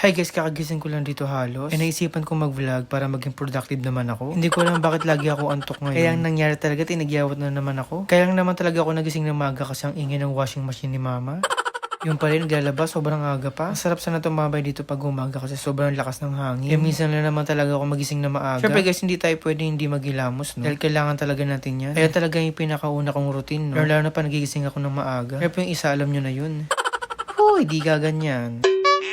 Hi guys, kakagising ko lang dito halos. E naisipan ko mag-vlog para maging productive naman ako. Hindi ko alam bakit lagi ako antok ngayon. Kaya ang nangyari talaga, tinagyawat na naman ako. Kaya lang naman talaga ako nagising ng maga kasi ang ingay ng washing machine ni mama. Yung pala yung naglalabas, sobrang aga pa. Sarap sana tumabay dito pag umaga kasi sobrang lakas ng hangin. Eh, minsan lang naman talaga ako magising na maaga. Siyempre guys, hindi tayo pwede hindi magilamos, no? Dahil kailangan talaga natin yan. Kaya talaga yung pinakauna kong routine, no? Pero lalo na pa nagigising ako ng maaga. Kaya yung isa, alam nyo na yun. Huy, di gaganyan.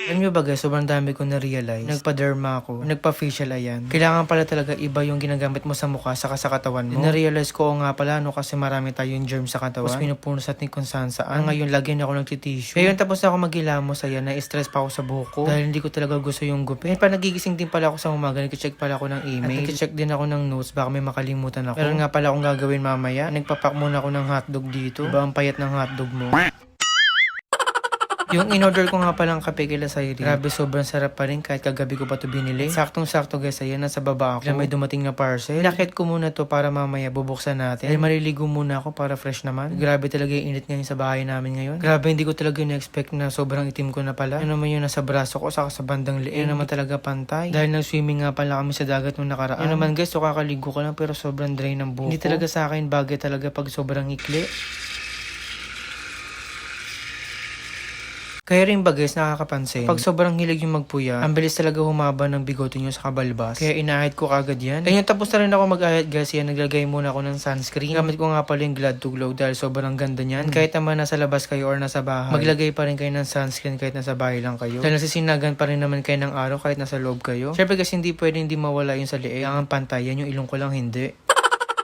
Alam nyo ba guys, sobrang dami ko na-realize. Nagpa-derma ako, nagpa-facial ayan. Kailangan pala talaga iba yung ginagamit mo sa mukha saka sa katawan mo. Na-realize ko nga pala no kasi marami tayong germs sa katawan. Tapos pinupuno sa atin kung saan saan. Ngayon, lagyan ako ng tissue. Ngayon tapos na ako maghilamos ayan, na-stress pa ako sa buhok ko. Dahil hindi ko talaga gusto yung gupit. Pa nagigising din pala ako sa umaga, nag-check pala ako ng email. At nag-check din ako ng notes, baka may makalimutan ako. Pero nga pala akong gagawin mamaya. Nagpapak muna ako ng hotdog dito. Diba ang payat ng hotdog mo? Yung in-order ko nga palang kape kila Sairi. Grabe, sobrang sarap pa rin kahit kagabi ko pa to binili. Saktong-sakto guys, ayan, nasa baba ako. Bigla may dumating na parcel. Lakit ko muna to para mamaya bubuksan natin. Dahil maliligo muna ako para fresh naman. Grabe talaga yung init ngayon sa bahay namin ngayon. Grabe, hindi ko talaga na-expect na sobrang itim ko na pala. Ano naman yun, nasa braso ko, saka sa bandang liit. Yun naman talaga pantay. Dahil nag-swimming nga pala kami sa dagat nung nakaraan. Yun naman guys, so kakaligo ko lang pero sobrang dry ng buhok. Hindi talaga sa akin bagay talaga pag sobrang ikli. Kaya rin ba guys, nakakapansin, pag sobrang hilig yung magpuya, ang bilis talaga humaba ng bigote nyo sa kabalbas. Kaya inahit ko kagad yan. Ayun, tapos na rin ako mag-ahit guys, yan, naglagay muna ako ng sunscreen. Gamit ko nga pala yung Glad to Glow dahil sobrang ganda niyan. Kahit naman nasa labas kayo or nasa bahay, maglagay pa rin kayo ng sunscreen kahit nasa bahay lang kayo. Dahil nasisinagan pa rin naman kayo ng araw kahit nasa loob kayo. Syempre kasi hindi pwede hindi mawala yung sa liit. Ang pantay, yan yung ilong ko lang hindi.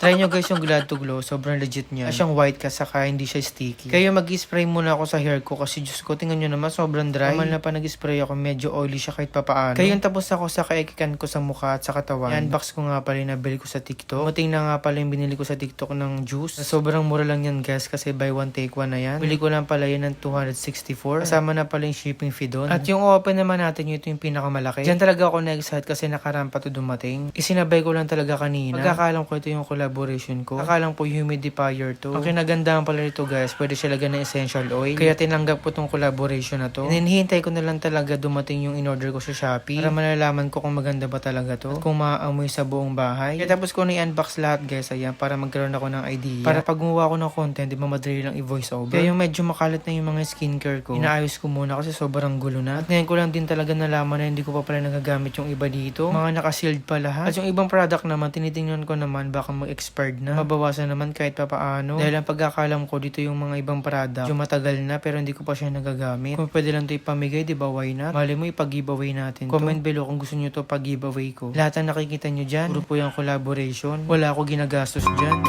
Try nyo guys yung Glad to Glow. Sobrang legit niya. Siyang white ka saka hindi siya sticky. Kaya mag-spray muna ako sa hair ko kasi Diyos ko, tingnan nyo naman sobrang dry. Naman na pa nag-spray ako, medyo oily siya kahit papaano. Kaya yung tapos ako sa kaikikan ko sa mukha at sa katawan. Yan, box ko nga pala yung nabili ko sa TikTok. Mating na nga pala yung binili ko sa TikTok ng juice. Na sobrang mura lang yan guys kasi buy one take one na yan. Bili ko lang pala yan ng 264. Kasama na pala yung shipping fee doon. At yung open naman natin yun, ito yung pinakamalaki. Diyan talaga ako na-excite kasi nakarampa to dumating. Isinabay ko lang talaga kanina. Pagkakalam ko ito yung collaboration ko. Akalang po humidifier to. Ang kinagandahan pala nito guys, pwede siya lagyan ng essential oil. Kaya tinanggap ko tong collaboration na to. And then hihintay ko na lang talaga dumating yung in-order ko sa Shopee para malalaman ko kung maganda ba talaga to. At kung maaamoy sa buong bahay. Kaya tapos ko na i-unbox lahat guys, ayan, para magkaroon ako ng idea. Para pag gumawa ako ng content, di ba madali lang i-voice over. Kaya yung medyo makalat na yung mga skincare ko, inaayos ko muna kasi sobrang gulo na. At ngayon ko lang din talaga nalaman na hindi ko pa pala nagagamit yung iba dito. Mga naka-sealed pa lahat. At yung ibang product naman, tinitingnan ko naman baka mag-expired na. Mabawasan naman kahit pa paano. Dahil ang pagkakalam ko dito yung mga ibang product, yung matagal na pero hindi ko pa siya nagagamit. Kung pwede lang ito ipamigay, di ba why not? Mali mo ipag-giveaway natin to. Comment below kung gusto nyo to pag-giveaway ko. Lahat ng nakikita nyo dyan, puro po yung collaboration. Wala ako ginagastos dyan.